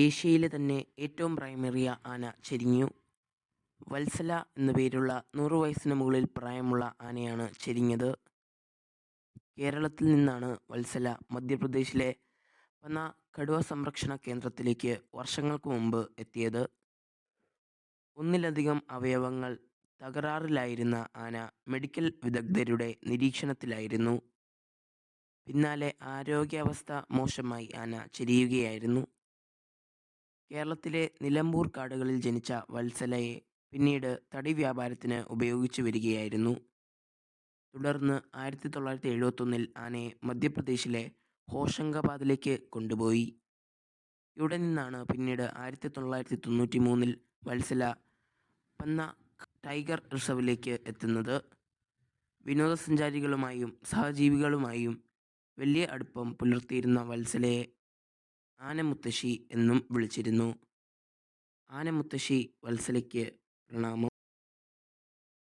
ഏഷ്യയിലെ തന്നെ ഏറ്റവും പ്രായമേറിയ ആന ചെരിഞ്ഞു. വത്സല എന്നു പേരുള്ള നൂറ് വയസ്സിന് മുകളിൽ പ്രായമുള്ള ആനയാണ് ചെരിഞ്ഞത്. കേരളത്തിൽ നിന്നാണ് വത്സല മധ്യപ്രദേശിലെ പന കടുവ സംരക്ഷണ കേന്ദ്രത്തിലേക്ക് വർഷങ്ങൾക്ക് മുമ്പ് എത്തിയത്. ഒന്നിലധികം അവയവങ്ങൾ തകരാറിലായിരുന്ന ആന മെഡിക്കൽ വിദഗ്ധരുടെ നിരീക്ഷണത്തിലായിരുന്നു. പിന്നാലെ ആരോഗ്യാവസ്ഥ മോശമായി ആന ചെരിയുകയായിരുന്നു. കേരളത്തിലെ നിലമ്പൂർ കാടുകളിൽ ജനിച്ച വത്സലയെ പിന്നീട് തടി വ്യാപാരത്തിന് ഉപയോഗിച്ചു വരികയായിരുന്നു. തുടർന്ന് ആയിരത്തി തൊള്ളായിരത്തി എഴുപത്തൊന്നിൽ ആനയെ മധ്യപ്രദേശിലെ ഹോഷങ്കാബാദിലേക്ക് കൊണ്ടുപോയി. ഇവിടെ നിന്നാണ് പിന്നീട് ആയിരത്തി തൊള്ളായിരത്തി തൊണ്ണൂറ്റി മൂന്നിൽ വത്സല പന്ന ടൈഗർ റിസർവിലേക്ക് എത്തുന്നത്. വിനോദസഞ്ചാരികളുമായും സഹജീവികളുമായും വലിയ അടുപ്പം പുലർത്തിയിരുന്ന വത്സലയെ ആനമുത്തശ്ശി എന്നും വിളിച്ചിരുന്നു. ആനമുത്തശ്ശി വത്സലയ്ക്ക് പ്രണാമം.